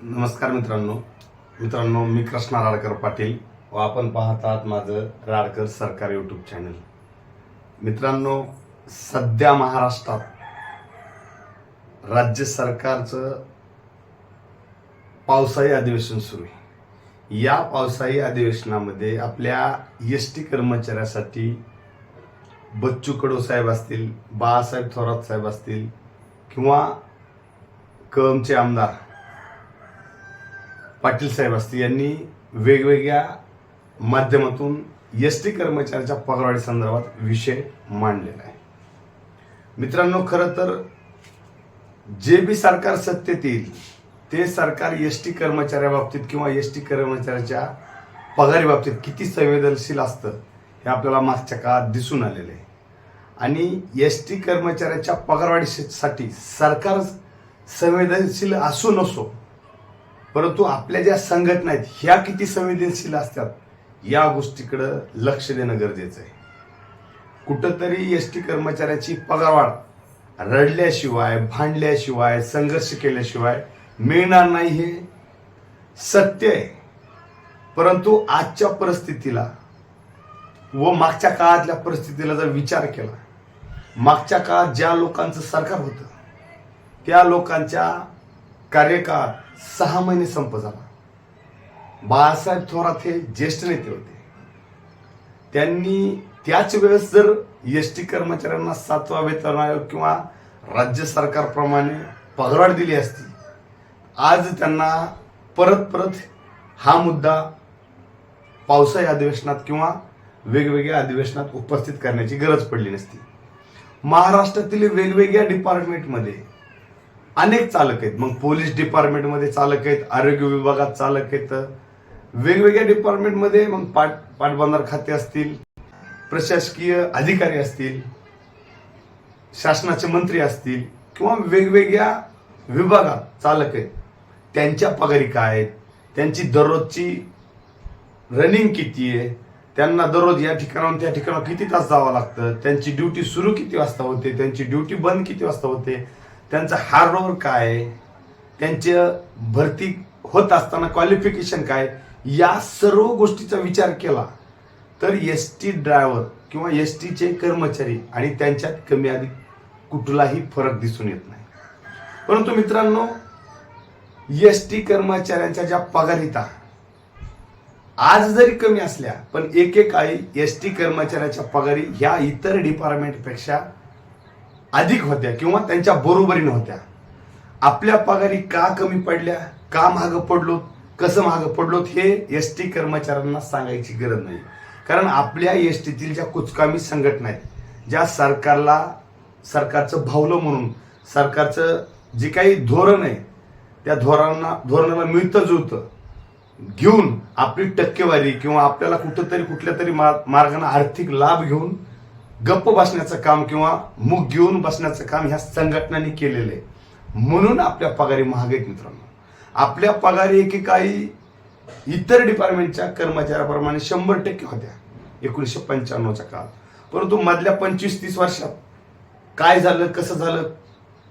नमस्कार मित्रांनो. मित्रांनो मी कृष्णा राडकर पाटील व आपण पाहत आहात माझं राडकर सरकार यूट्यूब चॅनल मित्रांनो सध्या महाराष्ट्रात राज्य सरकारचं पावसाळी अधिवेशन सुरू आहे. या पावसाळी अधिवेशनामध्ये आपल्या एस टी कर्मचाऱ्यासाठी बच्चू कडू साहेब असतील बाळासाहेब थोरात साहेब असतील किंवा कळमचे आमदार पाटील साहेब असतील यांनी वेगवेगळ्या माध्यमातून एस टी कर्मचाऱ्याच्या पगारवाढी संदर्भात विषय मांडलेला आहे. मित्रांनो खरं तर जे बी सरकार सत्तेत येईल ते सरकार एस टी कर्मचाऱ्याबाबतीत किंवा एस टी कर्मचाऱ्याच्या पगारी बाबतीत किती संवेदनशील असतं हे आपल्याला मागच्या काळात दिसून आलेलं आहे. आणि एस टी कर्मचाऱ्याच्या पगारवाढीसाठी सरकार संवेदनशील असू नसो परंतु आपल्या ज्या संघटना आहेत ह्या किती संवेदनशील असतात या गोष्टीकडं लक्ष देणं गरजेचं आहे. कुठंतरी एस टी कर्मचाऱ्याची पगारवाढ रडल्याशिवाय भांडल्याशिवाय संघर्ष केल्याशिवाय मिळणार नाही हे सत्य आहे. परंतु आजच्या परिस्थितीला व मागच्या काळातल्या परिस्थितीला जर विचार केला मागच्या काळात ज्या लोकांचं सरकार होतं त्या लोकांच्या कार्यकाळ सहा महिने संप झाला. बाळासाहेब थोरात हे ज्येष्ठ नेते होते. त्यांनी त्याच वेळेस जर एस टी कर्मचाऱ्यांना सातवा वेतन आयोग किंवा राज्य सरकारप्रमाणे पगारवाढ दिली असती आज त्यांना परत परत हा मुद्दा पावसाळी अधिवेशनात किंवा वेगवेगळ्या अधिवेशनात उपस्थित करण्याची गरज पडली नसती. महाराष्ट्रातील वेगवेगळ्या डिपार्टमेंटमध्ये अनेक चालक आहेत. मग पोलीस डिपार्टमेंटमध्ये चालक आहेत आरोग्य विभागात चालक आहेत. वेगवेगळ्या डिपार्टमेंटमध्ये मग पाट पाटबंधार खाते असतील प्रशासकीय अधिकारी असतील शासनाचे मंत्री असतील किंवा वेगवेगळ्या विभागात चालक आहेत. त्यांच्या पगारी काय आहेत? त्यांची दररोजची रनिंग किती आहे? त्यांना दररोज या ठिकाणाहून त्या ठिकाणावर किती तास जावं लागतं? त्यांची ड्युटी सुरू किती वाजता होते? त्यांची ड्युटी बंद किती वाजता होते? त्यांचं हार्डवर्क काय आहे? त्यांचे भरती होत असताना क्वालिफिकेशन काय या सर्व गोष्टीचा विचार केला तर एस टी ड्रायव्हर किंवा एस टीचे कर्मचारी आणि त्यांच्यात कमी अधिक कुठलाही फरक दिसून येत नाही. परंतु मित्रांनो एस टी कर्मचाऱ्यांच्या ज्या पगारिता आज जरी कमी असल्या पण एकेकाळी एस टी कर्मचाऱ्याच्या पगारी ह्या इतर डिपार्टमेंटपेक्षा अधिक होत्या किंवा त्यांच्या बरोबरीने होत्या. आपल्या पगारी का कमी पडल्या? का महाग पडलो कसं महाग पडलो हे एस टी कर्मचाऱ्यांना सांगायची गरज नाही. कारण आपल्या एस टीतील ज्या कुचकामी संघटना आहेत ज्या सरकारला सरकारचं भावलं म्हणून सरकारचं जे काही धोरण आहे त्या धोरणांना धोरणाला मिळतं जुळतं. घेऊन आपली टक्केवारी किंवा आपल्याला कुठंतरी कुठल्या तरी मार्गाने आर्थिक लाभ घेऊन गप्प बसण्याचं काम किंवा मुख घेऊन बसण्याचं काम ह्या संघटनांनी केलेलं आहे. म्हणून आपल्या पगारी महाग आहेत मित्रांनो. आपल्या पगारी एकेकाळी इतर डिपार्टमेंटच्या कर्मचाऱ्याप्रमाणे शंभर टक्के होत्या. एकोणीसशे पंच्याण्णवच्या काळात. परंतु मधल्या पंचवीस तीस वर्षात काय झालं कसं झालं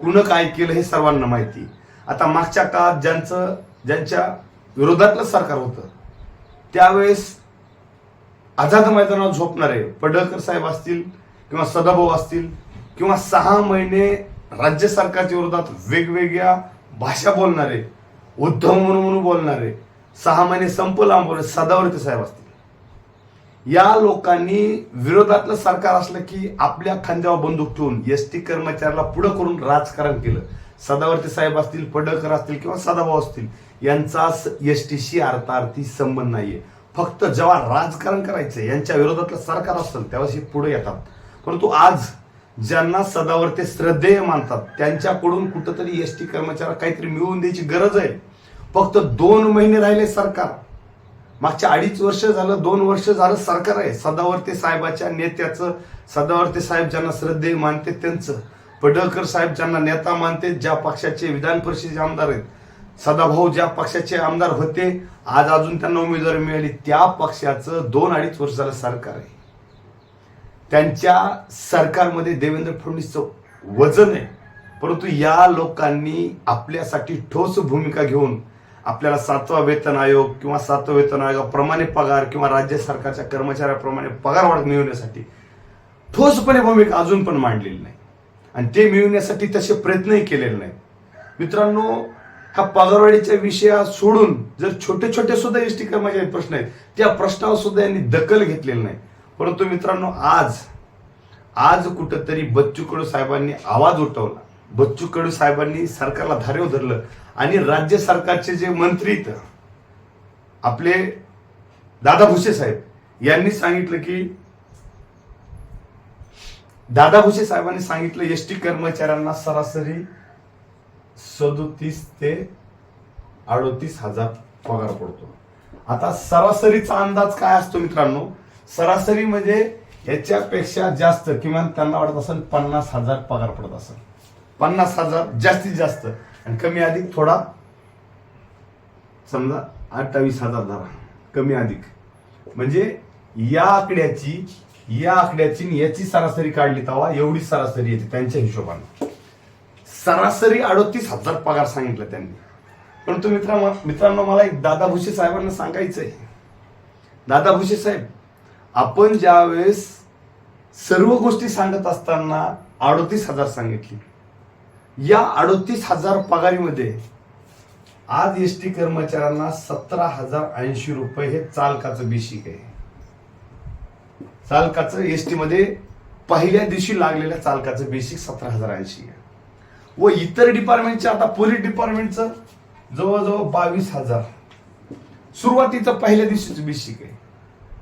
कुणं काय केलं हे सर्वांना माहिती. आता मागच्या काळात ज्यांचं ज्यांच्या विरोधातलं सरकार होतं त्यावेळेस आझाद मैदानावर झोपणारे पडळकर साहेब असतील किंवा सदाभाऊ असतील किंवा सहा महिने राज्य सरकारच्या विरोधात वेगवेगळ्या भाषा बोलणारे उद्धव म्हणून म्हणून बोलणारे सहा महिने संप लांबवले सदावर्ती साहेब असतील. या लोकांनी विरोधातलं सरकार असलं की आपल्या खांद्यावर बंदूक ठेवून एस टी कर्मचाऱ्याला पुढं करून राजकारण केलं. सदावर्ती साहेब असतील पडळकर असतील किंवा सदाभाऊ असतील यांचा एस टीशी अर्थार्थी संबंध नाहीये. फक्त जेव्हा राजकारण करायचं यांच्या विरोधातलं सरकार असतं तेव्हा हे पुढे येतात. परंतु आज ज्यांना सदावर ते श्रद्धेय मानतात त्यांच्याकडून कुठंतरी एस टी कर्मचाऱ्याला काहीतरी मिळवून द्यायची गरज आहे. फक्त दोन महिने राहिले सरकार. मागच्या अडीच वर्ष झालं दोन वर्ष झालं सरकार आहे. सदावर्ते साहेबाच्या नेत्याचं सदावर्ते साहेब ज्यांना श्रद्धेय मानते त्यांचं. पडळकर साहेब ज्यांना नेता मानते ज्या पक्षाचे विधान परिषदेचे आमदार आहेत सदाभाऊ ज्या पक्षाचे आमदार होते आज अजून त्यांना उमेदवारी मिळाली. त्या पक्षाचं दोन अडीच वर्ष झालं सरकार आहे. त्यांच्या सरकारमध्ये देवेंद्र फडणवीसचं वजन आहे. परंतु या लोकांनी आपल्यासाठी ठोस भूमिका घेऊन आपल्याला सातवा वेतन आयोग किंवा सातवा वेतन आयोगाप्रमाणे पगार किंवा राज्य सरकारच्या कर्मचाऱ्याप्रमाणे पगार वाढ मिळवण्यासाठी ठोसपणे भूमिका अजून पण मांडलेली नाही. आणि ते मिळवण्यासाठी तसे प्रयत्नही केलेले नाहीत. मित्रांनो हा पगारवाढीचा विषया सोडून जर छोटे छोटे सुद्धा एस टी कर्मचारी प्रश्न आहेत त्या प्रश्नावर सुद्धा यांनी दखल घेतलेली नाही. परंतु मित्रांनो आज आज कुठंतरी बच्चू कडू साहेबांनी आवाज उठवला. बच्चू कडू साहेबांनी सरकारला धारेव धरलं आणि राज्य सरकारचे जे मंत्री आहेत, आपले दादा भुसे साहेब यांनी सांगितलं की दादा भुसे साहेबांनी सांगितलं एस टी कर्मचाऱ्यांना सरासरी सदोतीस ते अडोतीस हजार पगार पडतो. आता सरासरीचा अंदाज काय असतो मित्रांनो? सरासरी म्हणजे याच्यापेक्षा जास्त किमान त्यांना वाटत असेल पन्नास हजार पगार पडत असेल. पन्नास हजार जास्तीत जास्त. आणि कमी अधिक थोडा समजा अठ्ठावीस हजार धरा. कमी अधिक. म्हणजे या आकड्याची या आकड्याची याची सरासरी काढली तवा एवढी सरासरी येते त्यांच्या हिशोबाने. सरासरी अडोतीस हजार पगार सांगितलं त्यांनी. परंतु मित्रा मित्रांनो मला एक दादा भुसे साहेबांना सांगायचंय. दादा भुसे साहेब आपण ज्यावेळेस सर्व गोष्टी सांगत असताना अडोतीस हजार सांगितली. या अडोतीस हजार पगारीमध्ये आज एस टी कर्मचाऱ्यांना सतरा हजार ऐंशी रुपये हे चालकाचं बेसिक आहे. चालकाचं एस टीमध्ये पहिल्या दिवशी लागलेल्या चालकाचं बेसिक सतरा हजार ऐंशी आहे. व इतर डिपार्टमेंटचे आता पोलीस डिपार्टमेंटचं जवळजवळ बावीस हजार. सुरुवातीचं पहिल्या दिवशीच बेसिक आहे.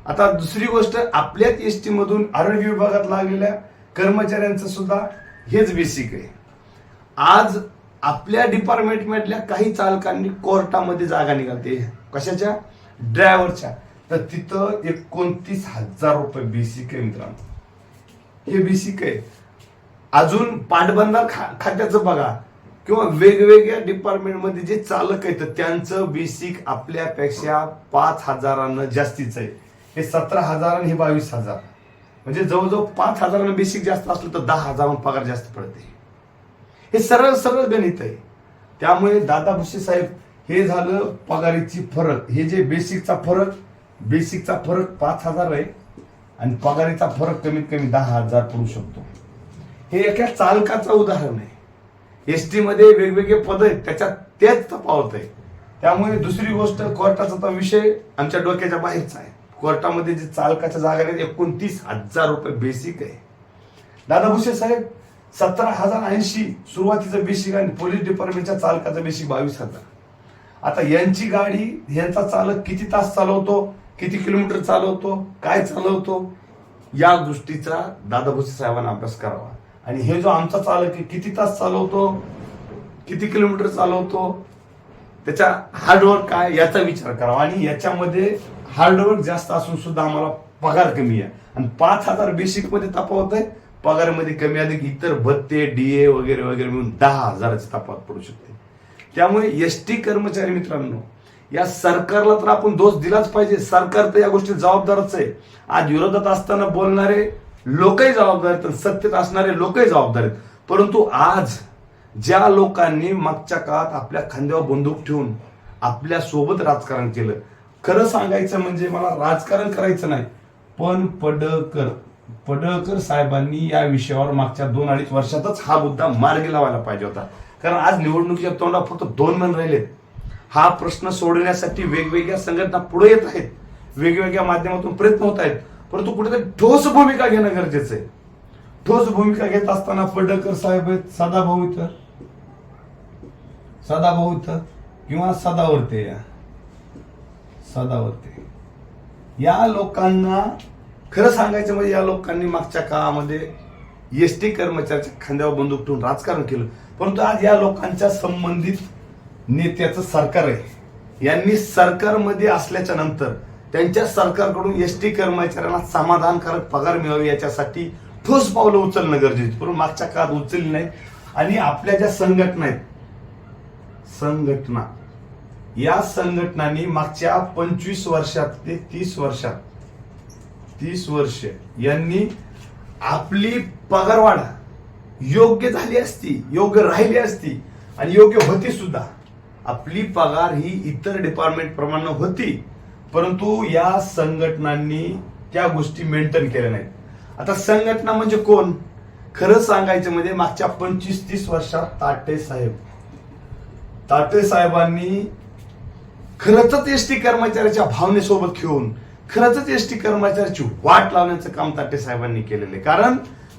आता दुसरी गोष्ट आपल्याच एस टी मधून आरोग्य विभागात लागलेल्या कर्मचाऱ्यांचं सुद्धा हेच बेसिक आहे. आज आपल्या डिपार्टमेंटमधल्या काही चालकांनी कोर्टामध्ये जागा निघालते. कशाच्या? ड्रायव्हरच्या. तर तिथं एकोणतीस हजार रुपये बेसिक आहे मित्रांनो. हे बेसिक आहे. अजून पाटबंधार खा खात्याचं बघा. किंवा वेगवेगळ्या डिपार्टमेंटमध्ये जे चालक आहेत त्यांचं बेसिक आपल्यापेक्षा पाच हजारानं जास्तीचं आहे. हे सतरा हजार आणि हे बावीस हजार. म्हणजे जवळजवळ पाच हजारानं बेसिक जास्त असलं तर दहा हजार पगार जास्त पडते. हे सरळ सरळ गणित आहे. त्यामुळे दादा भुसे साहेब हे झालं पगारीची फरक. हे जे बेसिकचा फरक बेसिकचा फरक पाच हजार आहे. आणि पगारीचा फरक कमीत कमी दहा हजार पडू शकतो. हे एका चालकाचं उदाहरण आहे. एस टीमध्ये वेगवेगळे पद आहेत त्याच्यात तेच तफावत आहे. त्यामुळे दुसरी गोष्ट कोर्टाचा तर विषय आमच्या डोक्याच्या बाहेरचा आहे. कोर्टामध्ये जे चालकाच्या जागा आहेत एकोणतीस हजार रुपये बेसिक आहे. दादा भुसे साहेब सतरा हजार ऐंशी सुरुवातीचं बेसिक आणि पोलीस डिपार्टमेंटच्या चालकाचं बेसिक बावीस हजार. आता यांची गाडी यांचा चालक किती तास चालवतो किती किलोमीटर चालवतो काय चालवतो या दृष्टीचा दादा भुसे साहेबांना अभ्यास करावा. आणि हे जो आमचा चालक किती तास चालवतो? किती किलोमीटर चालवतो? त्याच्या हार्डवर्क काय याचा विचार करावा. आणि याच्यामध्ये हार्डवर्क जास्त असून सुद्धा आम्हाला पगार कमी आहे. आणि पाच हजार बेसिकमध्ये तपावत आहे. पगारामध्ये कमी अधिक इतर भत्ते डीए वगैरे वगैरे मिळून दहा हजाराची तपावत पडू शकते. त्यामुळे एस टी कर्मचारी मित्रांनो या सरकारला तर आपण दोष दिलाच पाहिजे. सरकार तर या गोष्टी जबाबदारच आहे. आज विरोधात असताना बोलणारे लोकही जबाबदार आहेत आणि सत्तेत असणारे लोकही जबाबदार आहेत. परंतु आज ज्या लोकांनी मागच्या काळात आपल्या खांद्यावर बंदूक ठेवून आपल्यासोबत राजकारण केलं खरं सांगायचं म्हणजे मला राजकारण करायचं नाही पण पडळकर पडळकर साहेबांनी या विषयावर मागच्या दोन अडीच वर्षातच हा मुद्दा मार्गी लावायला पाहिजे होता. कारण आज निवडणुकीच्या तोंडात फक्त दोन मन राहिले हा प्रश्न सोडवण्यासाठी वेगवेगळ्या संघटना पुढे येत आहेत वेगवेगळ्या माध्यमातून प्रयत्न होत आहेत. परंतु कुठेतरी ठोस भूमिका घेणं गरजेचं आहे. ठोस भूमिका घेत असताना पडळकर साहेब आहेत सदाभाऊ इथं. सदाभाऊ इथं किंवा सदावर्ते या. सदावर्ते. या लोकांना खरं सांगायचं म्हणजे या लोकांनी मागच्या काळामध्ये एस टी कर्मचाऱ्याच्या खांद्यावर बंदूक ठेवून राजकारण केलं. परंतु आज या लोकांच्या संबंधित नेत्याचं सरकार आहे. यांनी सरकारमध्ये असल्याच्या नंतर त्यांच्या सरकारकडून एस टी कर्मचाऱ्यांना समाधानकारक पगार मिळावे याच्यासाठी ठोस पावलं उचलणं गरजेचं परंतु मागच्या काळात उचलली नाही आणि आपल्या ज्या संघटना आहेत संघटना या संघटनांनी मागच्या पंचवीस वर्षात ते तीस वर्षात तीस वर्ष यांनी आपली पगारवाढ योग्य झाली असती योग्य राहिली असती आणि योग्य होती सुद्धा. आपली पगार ही इतर डिपार्टमेंट प्रमाणे होती. परंतु या संघटनांनी त्या गोष्टी मेंटेन केल्या नाहीत. आता संघटना म्हणजे कोण? खरं सांगायचं म्हणजे मागच्या पंचवीस तीस वर्षात ताटे साहेब. ताटे साहेबांनी खरंच एस टी कर्मचाऱ्याच्या भावनेसोबत खेळून खरंच एस टी कर्मचाऱ्याची वाट लावण्याचं काम ताटे साहेबांनी केलेलं आहे. कारण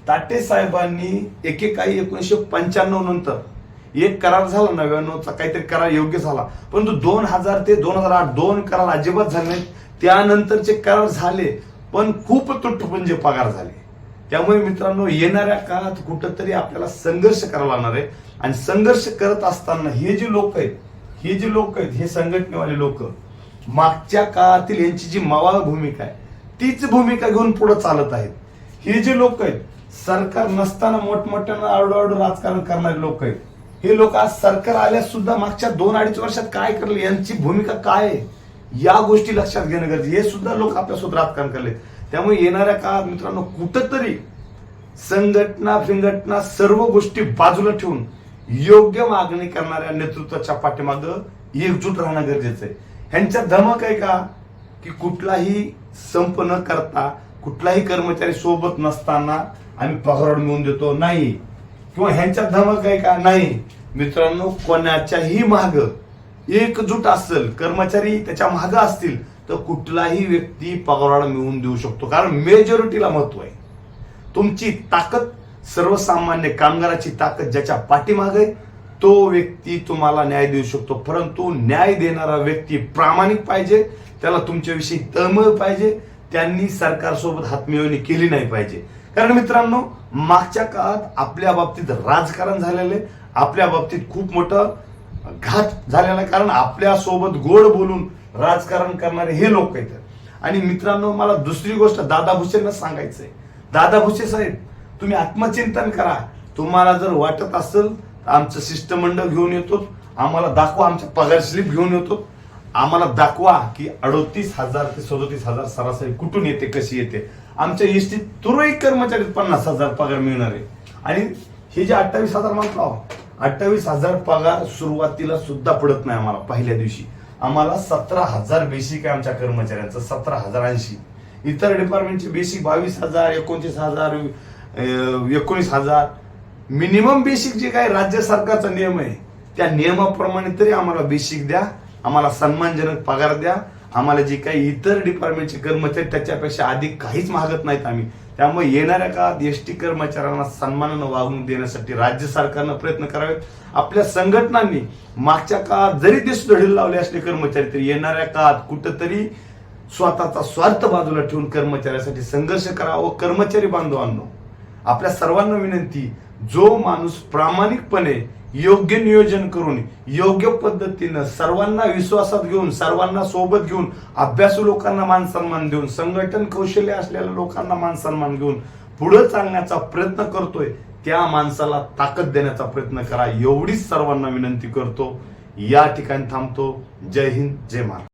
ताटे साहेबांनी एकेकाळी एकोणीसशे पंच्याण्णव नंतर एक करार झाला नव्याण्णवचा काहीतरी करार योग्य झाला. परंतु दोन हजार ते दोन हजार आठ दोन करार अजिबात झाले नाहीत. त्यानंतरचे करार झाले पण खूप तुटपुंजे म्हणजे पगार झाले. त्यामुळे मित्रांनो येणाऱ्या काळात कुठंतरी आपल्याला संघर्ष करावा लागणार आहे. आणि संघर्ष करत असताना हे जे लोक आहेत हे जे लोक आहेत हे संघटनेवाले लोक मागच्या काळातील यांची जी मवाळ भूमिका आहे तीच भूमिका घेऊन पुढे चालत आहेत. हे जे लोक आहेत सरकार नसताना मोठमोठ्यानं आरडोआरडो राजकारण करणारे लोक आहेत. हे लोक आज सरकार आल्यास सुद्धा मागच्या दोन अडीच वर्षात काय करले? यांची भूमिका काय आहे? या गोष्टी लक्षात घेणं गरजेचं हे सुद्धा लोक आपल्यासोबत राजकारण करले. त्यामुळे येणाऱ्या काळात मित्रांनो कुठंतरी संघटना फिंघटना सर्व गोष्टी बाजूला ठेवून योग्य मागणी करणाऱ्या नेतृत्वाच्या पाठीमागं एकजूट राहणं गरजेचं आहे. ह्यांच्या धमक आहे का? की कुठलाही संप न करता कुठलाही कर्मचारी सोबत नसताना आम्ही पगार मिळवून देतो? नाही. किंवा ह्यांच्या धमक आहे का? नाही. मित्रांनो कोणाच्याही माग एकजूट असेल कर्मचारी त्याच्या माग असतील तर कुठलाही व्यक्ती पगाराला मिळवून देऊ शकतो. कारण मेजॉरिटीला महत्त्व आहे. तुमची ताकद सर्वसामान्य कामगाराची ताकद ज्याच्या पाठीमागे आहे, तो व्यक्ती तुम्हाला न्याय देऊ शकतो. परंतु न्याय देणारा व्यक्ती प्रामाणिक पाहिजे त्याला तुमच्याविषयी तळमळ पाहिजे त्यांनी सरकारसोबत हातमिळवणी केली नाही पाहिजे. कारण मित्रांनो मागच्या काळात आपल्या बाबतीत राजकारण झालेले आपल्या बाबतीत खूप मोठं घात झालेला आहे. कारण आपल्यासोबत गोड बोलून राजकारण करणारे हे लोक आहेत. आणि मित्रांनो मला दुसरी गोष्ट दादा भुसेंना आहे दादा भुसे साहेब तुम्ही आत्मचिंतन करा. तुम्हाला जर वाटत असेल तर आमचं शिष्टमंडळ घेऊन येतो. आम्हाला दाखवा आमचं पगार स्लिप घेऊन येतो. आम्हाला दाखवा की अडोतीस हजार ते सदोतीस हजार सरासरी कुठून येते कशी येते. आमच्या एसटी तुरळक कर्मचारी पन्नास हजार पगार मिळणार आहे. आणि हे जे अठ्ठावीस हजार म्हटलं अठ्ठावीस हजार पगार सुरुवातीला सुद्धा पडत नाही आम्हाला पहिल्या दिवशी. आम्हाला सतरा हजार बेसिक आहे आमच्या कर्मचाऱ्यांचं सतरा हजार ऐंशी. इतर डिपार्टमेंटचे बेसिक बावीस हजार एकोणतीस हजार एकोणीस हजार. मिनिमम बेसिक जे काय राज्य सरकारचा नियम आहे त्या नियमाप्रमाणे तरी आम्हाला बेसिक द्या आम्हाला सन्मानजनक पगार द्या आम्हाला जे काही इतर डिपार्टमेंटचे कर्मचारी त्याच्यापेक्षा अधिक काहीच मागत नाहीत आम्ही. त्यामुळे येणाऱ्या काळात एस टी कर्मचाऱ्यांना सन्मानानं वागणूक देण्यासाठी राज्य सरकारनं प्रयत्न करावेत. आपल्या संघटनांनी मागच्या काळात जरी ते सुधडील लावले असले कर्मचारी तरी येणाऱ्या काळात कुठंतरी स्वतःचा स्वार्थ बाजूला ठेवून कर्मचाऱ्यासाठी संघर्ष करावं कर्मचारी बांधवांनो. आपल्या सर्वांना विनंती जो माणूस प्रामाणिकपणे योग्य नियोजन करून योग्य पद्धतीनं सर्वांना विश्वासात घेऊन सर्वांना सोबत घेऊन अभ्यासू लोकांना मान सन्मान देऊन संघटन कौशल्य असलेल्या लोकांना मान सन्मान घेऊन पुढे चालण्याचा प्रयत्न करतोय त्या माणसाला ताकद देण्याचा प्रयत्न करा. एवढीच सर्वांना विनंती करतो. या ठिकाणी थांबतो. जय हिंद जय महाराज